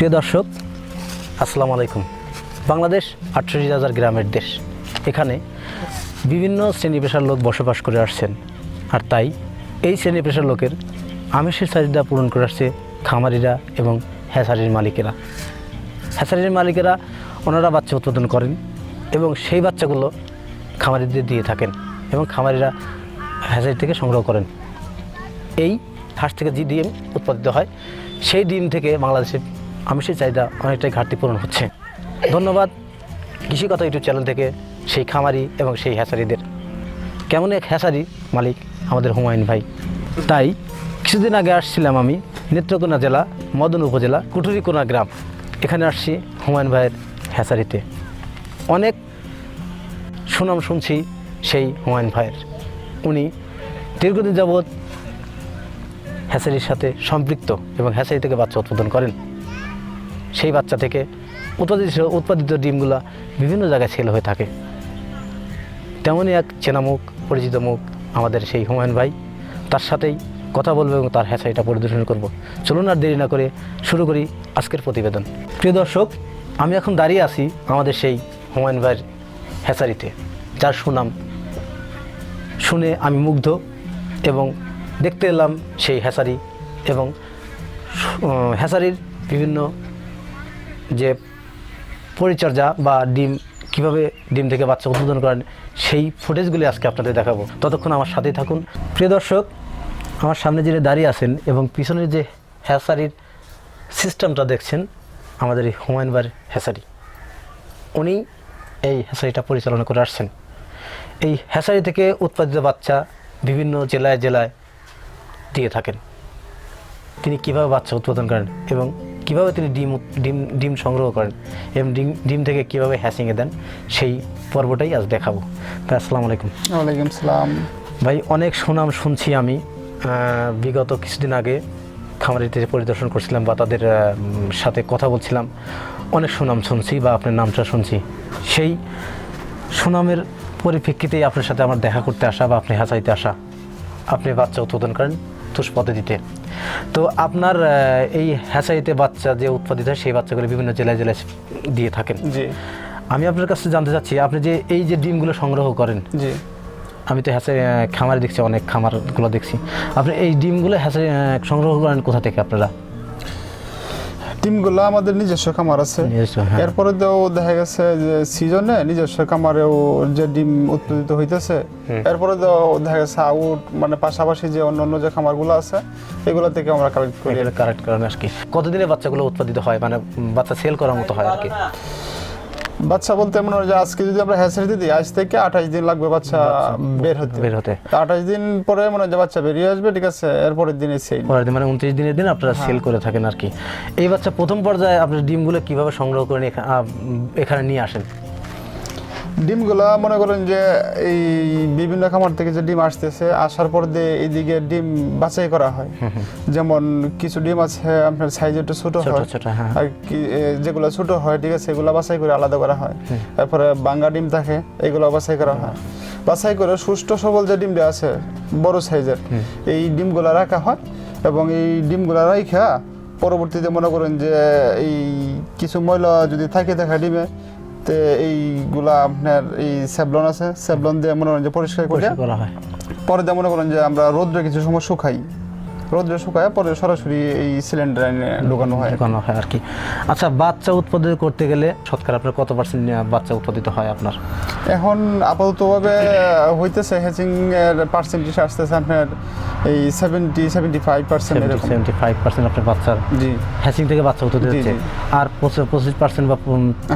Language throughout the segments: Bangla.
প্রিয় দর্শক, আসসালামু আলাইকুম। বাংলাদেশ আটষট্টি হাজার গ্রামের দেশ। এখানে বিভিন্ন শ্রেণি পেশার লোক বসবাস করে আসছেন। আর তাই এই শ্রেণি পেশার লোকের আমিষের চাহিদা পূরণ করে আসছে খামারিরা এবং হ্যাচারির মালিকেরা। হ্যাচারির মালিকেরা ওনারা বাচ্চা উৎপাদন করেন এবং সেই বাচ্চাগুলো খামারিদের দিয়ে থাকেন এবং খামারিরা হ্যাচারি থেকে সংগ্রহ করেন। এই হাঁস থেকে যে ডিম উৎপাদিত হয়, সেই ডিম থেকে বাংলাদেশের আমিষের চাহিদা অনেকটাই ঘাটতি পূরণ হচ্ছে। ধন্যবাদ কৃষিকথা ইউটিউব চ্যানেল থেকে সেই খামারি এবং সেই হ্যাচারিদের। কেমন এক হ্যাচারি মালিক আমাদের হুমায়ুন ভাই। তাই কিছুদিন আগে আসছিলাম আমি নেত্রকোনা জেলা, মদন উপজেলা, কুটুরিকোনা গ্রাম। এখানে আসছি হুমায়ুন ভাইয়ের হ্যাচারিতে। অনেক সুনাম শুনছি সেই হুমায়ুন ভাইয়ের। উনি দীর্ঘদিন যাবৎ হ্যাচারির সাথে সম্পৃক্ত এবং হ্যাচারি থেকে বাচ্চা উৎপাদন করেন। সেই বাচ্চা থেকে উৎপাদিত উৎপাদিত ডিমগুলা বিভিন্ন জায়গায় সেল হয়ে থাকে। তেমনই এক চেনা মুখ পরিচিত মুখ আমাদের সেই হুমায়ুন ভাই। তার সাথেই কথা বলব এবং তার হ্যাচারিটা পরিদর্শন করব। চলুন আর দেরি না করে শুরু করি আজকের প্রতিবেদন। প্রিয় দর্শক, আমি এখন দাঁড়িয়ে আছি আমাদের সেই হুমায়ুন ভাইয়ের হ্যাচারিতে যার সুনাম শুনে আমি মুগ্ধ এবং দেখতে এলাম সেই হ্যাচারি এবং হ্যাচারির বিভিন্ন যে পরিচর্যা বা ডিম, কীভাবে ডিম থেকে বাচ্চা উৎপাদন করেন, সেই ফুটেজগুলি আজকে আপনাদের দেখাবো। ততক্ষণ আমার সাথেই থাকুন। প্রিয় দর্শক, আমার সামনে যিনি দাঁড়িয়ে আছেন এবং পিছনের যে হ্যাসারির সিস্টেমটা দেখছেন, আমাদের এই হুমায়ুন হ্যাসারি। উনি এই হ্যাসারিটা পরিচালনা করে আসছেন। এই হ্যাচারি থেকে উৎপাদিত বাচ্চা বিভিন্ন জেলায় জেলায় দিয়ে থাকেন। তিনি কীভাবে বাচ্চা উৎপাদন করেন এবং কীভাবে তিনি ডিম ডিম ডিম সংগ্রহ করেন এবং ডিম ডিম থেকে কীভাবে হ্যাসিংয়ে দেন সেই পর্বটাই আজ দেখাবো। ভাই আসসালামু আলাইকুম। ওয়ালাইকুম সালাম। ভাই অনেক সুনাম শুনছি আমি। বিগত কিছুদিন আগে খামারিতে পরিদর্শন করছিলাম বা তাদের সাথে কথা বলছিলাম। অনেক সুনাম শুনছি বা আপনার নামটা শুনছি। সেই সুনামের পরিপ্রেক্ষিতেই আপনার সাথে আমার দেখা করতে আসা বা আপনি হাসাইতে আসা আপনি বাচ্চা উৎপাদন করেন। তুষ পদ্ধতিতে তো আপনার এই হ্যাচাইতে বাচ্চা যে উৎপাদিত হয় সেই বাচ্চাগুলো বিভিন্ন জেলায় জেলায় দিয়ে থাকেন। জি। আমি আপনার কাছে জানতে চাচ্ছি আপনি যে এই যে ডিমগুলো সংগ্রহ করেন জি। আমি তো হ্যাঁচে খামারে দেখছি অনেক খামারগুলো দেখছি। আপনি এই ডিমগুলো হ্যাসে সংগ্রহ করেন কোথা থেকে আপনারা? টিমগুলো আমাদের নিজস্ব খামার আছে। হ্যাঁ। এরপরে তো দেখা গেছে যে সিজনে নিজস্ব খামারেও যে ডিম উৎপাদিত হইতেছে এরপরে তো দেখা গেছে আউট মানে পাশাপাশি যে অন্য অন্য যে খামারগুলো আছে এগুলো থেকে আমরা কালেক্ট করি। কালেক্ট কারেক্ট করেন আর কি কতদিনে বাচ্চাগুলো উৎপাদিত হয়? মানে বাচ্চা সেল করার মতো হয় আর কি। বাচ্চা বলতে মনে হয় যে আজকে যদি আমরা হ্যাচারিতে দিই আজ থেকে আঠাশ দিন লাগবে বাচ্চা বের হতে। বের হতে। আঠাশ দিন পরে মনে হয় যে বাচ্চা বেরিয়ে আসবে ঠিক আছে এরপরের দিনে সেই পরের দিন মানে উনত্রিশ দিনের দিন আপনারা সেল করে থাকেন আর কি। এই বাচ্চা প্রথম পর্যায়ে আপনার ডিমগুলো কীভাবে সংগ্রহ করেন এখানে নিয়ে আসেন? ডিমগুলা মনে করেন যে এই বিভিন্ন খামার থেকে যে ডিম আসতেছে আসার পর দিয়ে এইদিকে ডিম বাছাই করা হয়। যেমন কিছু ডিম আছে আপনার সাইজ একটু ছোট হয়। হ্যাঁ। আর কি যেগুলো ছোট হয় ঠিক আছে এগুলো বাছাই করে আলাদা করা হয়। তারপরে বাঙ্গা ডিম থাকে এগুলো বাছাই করা হয়। বাছাই করে সুষ্ঠু সবল যে ডিমটা আছে বড় সাইজের এই ডিমগুলা রাখা হয় এবং এই ডিমগুলা রাখা পরবর্তীতে মনে করেন যে এই কিছু ময়লা যদি থাকে দেখা ডিমে তে এইগুলা আপনার এই স্যাবলন আছে স্যাবলন দিয়ে মনে করেন যে পরিষ্কার করে করা হয়। পরে দিয়ে মনে করেন যে আমরা রোদ্রে কিছু সময় শুকাই। রোদ্রে শুকায় পরে সরাসরি এই সিলিন্ডার এনে ঢোকানো হয়। ঢুকানো হয় আর কি। আচ্ছা বাচ্চা উৎপাদিত করতে গেলে শতকরা আপনার কত পার্সেন্ট বাচ্চা উৎপাদিত হয় আপনার? এখন আপাততভাবে হইতেছে হ্যাচিং এর পার্সেন্টেজ আসতেছে আপনার এই seventy seventy five percent seventy five percent আপনার বাচ্চার জি। হ্যাচিং থেকে বাচ্চা উৎপাদিত দিচ্ছে হচ্ছে। আর পঁচিশ পার্সেন্ট বা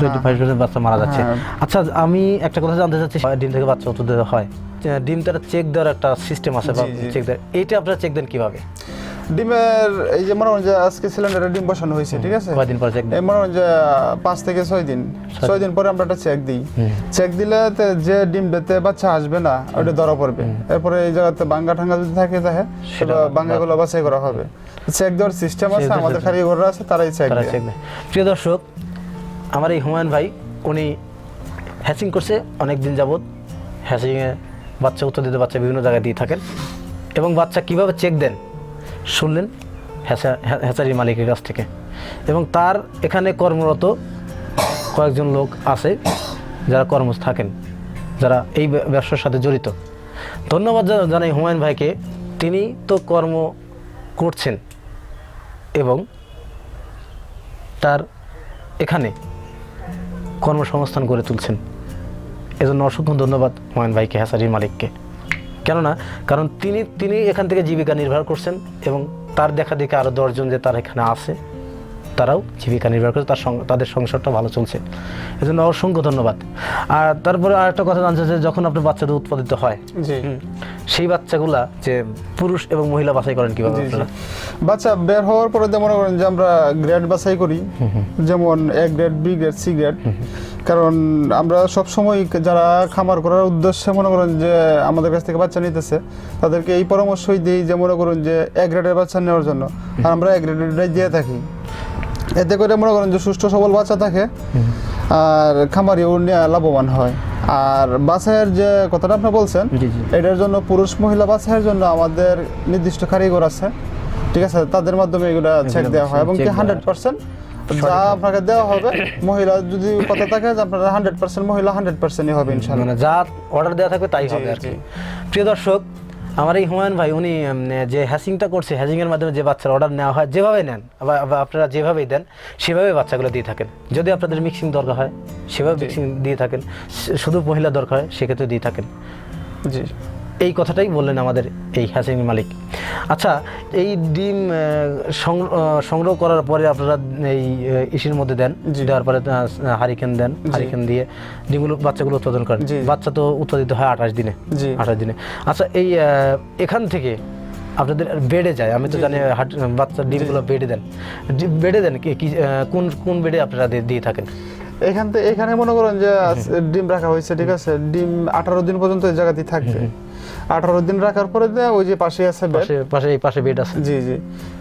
টোয়েন্টি ফাইভ পার্সেন্ট বাচ্চা মারা যাচ্ছে। হ্যাঁ। আচ্ছা আমি একটা কথা জানতে চাচ্ছি ডিম থেকে বাচ্চা উৎপাদিত হয়। ডিম তারা চেক দেওয়ার একটা সিস্টেম আছে বা। চেক দেয় এইটা আপনারা চেক দেন কীভাবে? ডিমের এই যে মনে করেন যে আজকে সিলিন্ডারে ডিম বসানো হয়েছে ঠিক আছে? কয়দিন পর চেক এই মনে করেন যে পাঁচ থেকে ছয় দিন। ছয় দিন পরে আমরা একটা চেক দিই। চেক দিলে যে ডিম দিতে বাচ্চা আসবে না ওটা ধরা পড়বে। এরপরে এই জায়গাতে বাঙ্গা ঠাঙ্গা যদি থাকে তাহে সেটা বাঙ্গাগুলো বাছাই করা হবে। চেক দেওয়ার সিস্টেম আছে আমাদের system। কারিগররা আছে তারাই চেক দেয়। প্রিয় দর্শক আমার এই হুমায়ুন ভাই উনি হ্যাচিং করছে অনেক দিন যাবৎ হ্যাচিংয়ে বাচ্চা উত্তর দিতে বাচ্চা বিভিন্ন জায়গায় দিয়ে থাকেন। এবং বাচ্চা কীভাবে চেক দেন? শুনলেন হ্যাচা হ্যাচারির মালিকের কাছ থেকে। এবং তার এখানে কর্মরত কয়েকজন লোক আছে যারা কর্ম থাকেন, যারা এই ব্যবসার সাথে জড়িত। ধন্যবাদ জানাই হুমায়ুন ভাইকে। তিনি তো কর্ম করছেন এবং তার এখানে কর্মসংস্থান গড়ে তুলছেন। এজন্য অসংখ্য ধন্যবাদ হুমায়ুন ভাইকে হ্যাসারির মালিককে। কেননা, কারণ তিনি তিনি এখান থেকে জীবিকা নির্ভর করছেন এবং তার দেখা দেখে আরও দশজন যে তার এখানে আছে তারাও জীবিকা নির্ভর করে তার তাদের সংসারটা ভালো চলছে। এজন্য অসংখ্য ধন্যবাদ। আর তারপরে আরেকটা কথা জানছে যে যখন আপনার বাচ্চাদের উৎপাদিত হয় সেই বাচ্চাগুলা যে পুরুষ এবং মহিলা বাছাই করেন কীভাবে বাচ্চা বের হওয়ার পরে যে মনে করেন যে আমরা গ্রেড বাছাই করি যেমন A grade B grade C grade কারণ আমরা সব সময় যারা খামার করার উদ্দেশ্যে মনে করেন যে আমাদের কাছ থেকে বাচ্চা নিতেছে তাদেরকে এই পরামর্শই দিই যে মনে করুন যে এ গ্রেডের বাচ্চা নেওয়ার জন্য। আর আমরা এ গ্রেডের দিয়ে থাকি। এতে করে মনে করেন যে সুস্থ সবল বাচ্চা থাকে আর খামারিও লাভবান হয়। আর বাছাইয়ের যে কথাটা আপনি বলছেন। এটার জন্য পুরুষ মহিলা বাছাইয়ের জন্য আমাদের নির্দিষ্ট কারিগর আছে ঠিক আছে? তাদের মাধ্যমে এগুলো চেক দেওয়া হয় এবং কি হান্ড্রেড পার্সেন্ট যা আপনাকে দেওয়া হবে মহিলা যদি কথা থাকে যে আপনার হান্ড্রেড পার্সেন্ট মহিলা হান্ড্রেড পার্সেন্টই হবে ইনশাল্লাহ মানে যা অর্ডার দেওয়া থাকবে তাই হবে আর কি। প্রিয় দর্শক আমার এই হুমায়ুন ভাই উনি যে হ্যাসিংটা করছে হ্যাসিংয়ের মাধ্যমে যে বাচ্চার অর্ডার নেওয়া হয় যেভাবে নেন বা আপনারা যেভাবেই দেন সেভাবে বাচ্চাগুলো দিয়ে থাকেন। যদি আপনাদের মিক্সিং দরকার হয় সেভাবে মিক্সিং দিয়ে থাকেন শুধু মহিলা দরকার হয় সেক্ষেত্রে দিয়ে থাকেন। জি। এই কথাটাই বললেন আমাদের এই হ্যাসিং মালিক। আচ্ছা এই ডিম সংগ্রহ করার পরে আপনারা এই ইসির মধ্যে দেন। দেওয়ার পরে হারিকেন দেন হারিকেন দিয়ে ডিমগুলো বাচ্চাগুলো উৎপাদন করেন। বাচ্চা তো উৎপাদিত হয় আঠাশ দিনে আঠাশ দিনে। আচ্ছা এই এখান থেকে আপনাদের বেডে যায় আমি তো জানি হাট- বাচ্চার ডিমগুলো বেডে দেন। বেডে দেন কি কোন কোন বেডে আপনারা দিয়ে- দিয়ে থাকেন? এখান থেকে এখানে মনে করেন যে ডিম রাখা হয়েছে ঠিক আছে? ডিম আঠারো দিন পর্যন্ত এই জায়গাতেই থাকবে। আঠারো দিন রাখার পরে ওই যে পাশে আছে পাশে পাশে এই পাশে বেড আছে। জি জি।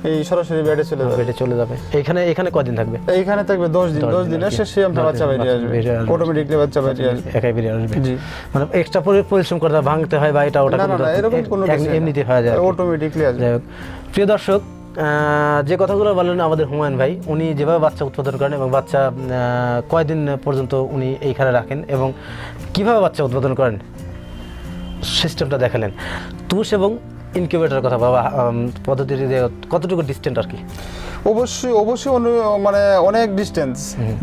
এই সরাসরি বেডে চলে যাবে। বেডে চলে যাবে। এখানে এখানে কয়দিন থাকবে? এখানে থাকবে দশ দিন। দশ দিন। শেষে আপনার বাচ্চা বেরিয়ে আসবে। অটোমেটিকলি বাচ্চা বেরিয়ে আসবে। একাই বেরিয়ে আসবে। জি। মানে এক্সট্রা পরিশ্রম করতে ভাঙতে হয় বা এটা ওটা না না। এরকম কোনো এমনিতে হয়ে যায় অটোমেটিকলি আসবে। প্রিয় দর্শক আহ, যে কথাগুলো বললেন আমাদের হুমায়ুন ভাই উনি যেভাবে বাচ্চা উৎপাদন করেন এবং বাচ্চা আহ, কয়দিন পর্যন্ত উনি এইখানে রাখেন এবং কীভাবে বাচ্চা উৎপাদন করেন? সিস্টেমটা দেখালেন। তুষ এবং ইনকিউবেটারের কথা বাবা পদ্ধতিতে কতটুকু ডিস্টেন্ট আর কি? অবশ্যই অবশ্যই মানে অনেক ডিস্টেন্স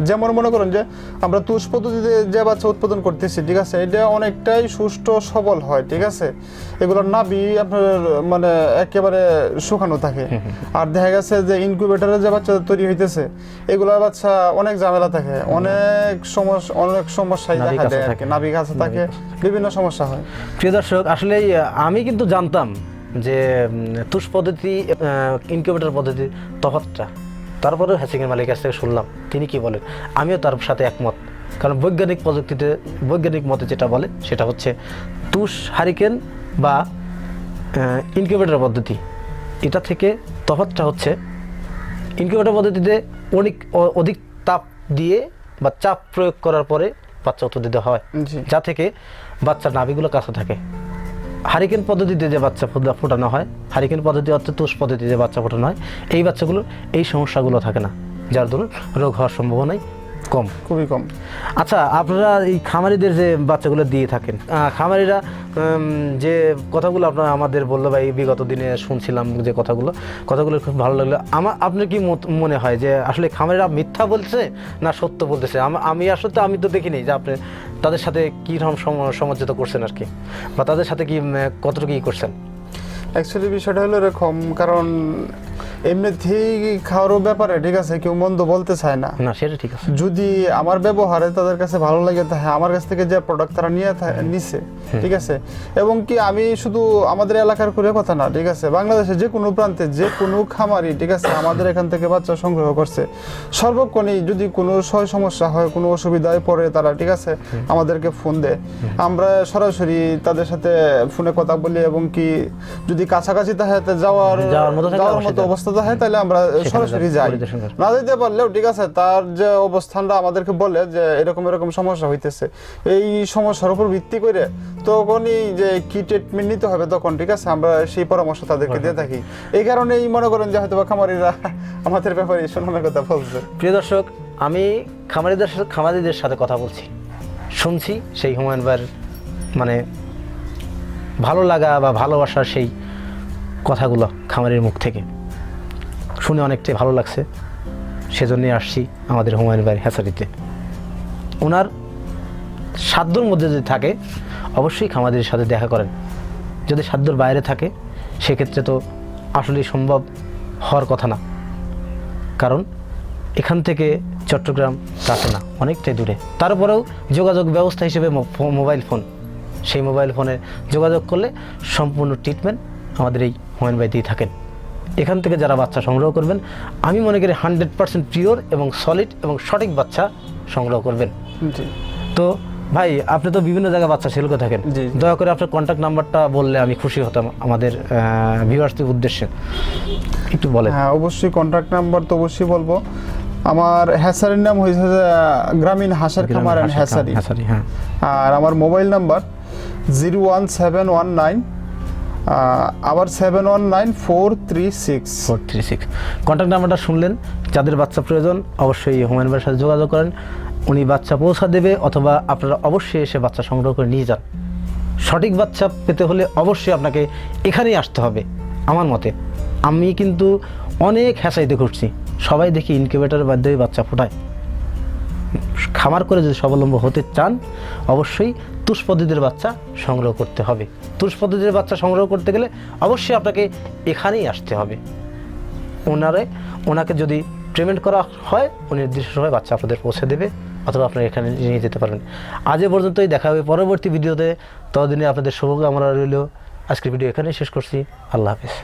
যেমন মনে করেন যে আমরা তুষ পদ্ধতিতে যে বাচ্চা উৎপাদন করতেছি ঠিক আছে? এটা অনেকটাই সুষ্ঠু সবল হয় ঠিক আছে? এগুলোর নাবি আপনার মানে একেবারে শুকানো থাকে। আর দেখা গেছে যে ইনকিউবেটরে যে বাচ্চা তৈরি হইতেছে এগুলোর বাচ্চা অনেক ঝামেলা থাকে। অনেক সমস্যা অনেক সমস্যায় দেখা দেয়। থাকে। নাভি কাছে থাকে বিভিন্ন সমস্যা হয়। প্রিয় দর্শক আসলে আমি কিন্তু জানতাম যে তুষ পদ্ধতি ইনকিউবেটর পদ্ধতি তফাৎটা। তারপরেও হ্যাসিংয়ের মালিক কাছ থেকে শুনলাম। তিনি কি বলেন? আমিও তার সাথে একমত। কারণ বৈজ্ঞানিক প্রযুক্তিতে বৈজ্ঞানিক মতে যেটা বলে সেটা হচ্ছে তুষ হারিকেন বা ইনকিউবেটর পদ্ধতি। এটা থেকে তফাৎটা হচ্ছে ইনকিউবেটর পদ্ধতিতে অনেক অধিক তাপ দিয়ে বা চাপ প্রয়োগ করার পরে বাচ্চা উৎপাদিত হয়। যা থেকে বাচ্চার নাভিগুলো কাছে থাকে। হারিকেন পদ্ধতিতে যে বাচ্চা ফোটানো হয়, হারিকেন পদ্ধতি অর্থাৎ তুষ পদ্ধতিতে যে বাচ্চা ফোটানো হয়, এই বাচ্চাগুলো এই সমস্যাগুলো থাকে না। যার দরুন রোগ হওয়ার সম্ভাবনাই কম। খুবই কম। আচ্ছা আপনারা এই খামারিদের যে বাচ্চাগুলো দিয়ে থাকেন খামারিরা যে কথাগুলো আপনারা আমাদের বলল এই বিগত দিনে শুনছিলাম যে কথাগুলো কথাগুলো খুব ভালো লাগল। আমার আপনার কি মনে হয় যে আসলে খামারিরা মিথ্যা বলছে না সত্য বলতেছে? আমি আসলে তো আমি তো দেখিনি যে আপনি তাদের সাথে কীরকম সমাজিত করছেন আর কি? বা তাদের সাথে কি কতটুকু ই করছেন? অ্যাকচুয়ালি বিষয়টা হলো এরকম কারণ এমনিতেই খাওয়ারও ব্যাপারে ঠিক আছে কেউ মন্দ বলতে চায় না। না সেটা ঠিক আছে। যদি আমার ব্যবহারে তাদের কাছে ভালো লাগে তাহলে আমার কাছ থেকে যে প্রোডাক্ট তারা নিয়ে নিছে ঠিক আছে? এবং কি আমি শুধু আমাদের এলাকার করে কথা না ঠিক আছে? বাংলাদেশের যে কোনো প্রান্তে যে কোনো খামারি ঠিক আছে? আমাদের এখান থেকে বাচ্চা সংগ্রহ করছে। সর্বক্ষণেই যদি কোনো সয় সমস্যা হয় কোনো অসুবিধায় পড়ে তারা ঠিক আছে? আমাদেরকে ফোন দেয়। আমরা সরাসরি তাদের সাথে ফোনে কথা বলি এবং কি যদি কাছাকাছি থাকে তা যাওয়ার যাওয়ার মতো। অবস্থা থাকে তাহলে আমরা সরাসরি যাই। না যেতে পারলেও ঠিক আছে? তার যে অবস্থানটা আমাদেরকে বলে যে এরকম এরকম সমস্যা হইতেছে। এই সমস্যার উপর ভিত্তি করে তখনই যে কি ট্রিটমেন্ট নিতে হবে তখন, ঠিক আছে? আমরা সেই পরামর্শ তাদেরকে দিয়ে থাকি। এই কারণেই মনে করেন যে হয়তো খামারিরা আমাদের ব্যাপারে শোনানোর কথা বলছে। প্রিয় দর্শক, আমি খামারিদের খামারিদের সাথে কথা বলছি। শুনছি সেই হুমায়ুন ভাইয়ের মানে ভালো লাগা বা ভালোবাসার সেই কথাগুলো খামারের মুখ থেকে। শুনে অনেকটাই ভালো লাগছে। সেজন্যই আসছি আমাদের হুমায়ুন ভাইয়ের হ্যাচারিতে। ওনার সাধ্যর মধ্যে যদি থাকে অবশ্যই খামারিদের সাথে দেখা করেন। যদি সাধ্যর বাইরে থাকে সেক্ষেত্রে তো আসলেই সম্ভব হওয়ার কথা না। কারণ এখান থেকে চট্টগ্রাম কাছে না অনেকটাই দূরে। তারপরেও যোগাযোগ ব্যবস্থা হিসেবে মোবাইল ফোন। সেই মোবাইল ফোনে যোগাযোগ করলে সম্পূর্ণ ট্রিটমেন্ট আমাদের এই হুমায়ুন ভাই দিয়ে থাকেন। এখান থেকে যারা বাচ্চা সংগ্রহ করবেন আমি মনে করি হান্ড্রেড পার্সেন্ট পিওর এবং সলিড এবং সঠিক বাচ্চা সংগ্রহ করবেন। তো ভাই আপনি তো বিভিন্ন জায়গায় বাচ্চা সেল করে থাকেন। দয়া করে আপনার কন্ট্যাক্ট নাম্বারটা বললে আমি খুশি হতাম আমাদের ভিউয়ার্সদের উদ্দেশ্যে। একটু বলেন। হ্যাঁ অবশ্যই কন্ট্যাক্ট নাম্বার তো অবশ্যই বলব। আমার হ্যাসারির নাম হয়েছে গ্রামীণ হাসার খামার অ্যান্ড হ্যাসারি হ্যাঁ। হ্যাঁ আর আমার mobile number zero one seven one nine আবার seven one nine four three six. Four three six. Contact নাম্বারটা শুনলেন। যাদের বাচ্চা প্রয়োজন অবশ্যই ভাইয়ের সাথে যোগাযোগ করেন। উনি বাচ্চা পৌঁছা দেবে অথবা আপনারা অবশ্যই এসে বাচ্চা সংগ্রহ করে নিয়ে যান। সঠিক বাচ্চা পেতে হলে অবশ্যই আপনাকে এখানেই আসতে হবে, আমার মতে। আমি কিন্তু অনেক হ্যাসাইতে ঘুরছি সবাই দেখি ইনকিউবেটারের মাধ্যমে বাচ্চা ফোটায়। খামার করে যদি স্বাবলম্ব হতে চান, অবশ্যই তুষ পদ্ধতির বাচ্চা সংগ্রহ করতে হবে। তুষ পদ্ধতির বাচ্চা সংগ্রহ করতে গেলে অবশ্যই আপনাকে এখানেই আসতে হবে। ওনারে, ওনাকে যদি পেমেন্ট করা হয়, ও নির্দিষ্ট সময় বাচ্চা আপনাদের পৌঁছে দেবে। অথবা আপনারা এখানে নিয়ে যেতে পারবেন আজ পর্যন্তই, দেখা হবে পরবর্তী ভিডিওতে। ততদিনে আপনাদের শুভকামনা রইল। আজকের ভিডিও এখানেই শেষ করছি। আল্লাহ হাফিজ।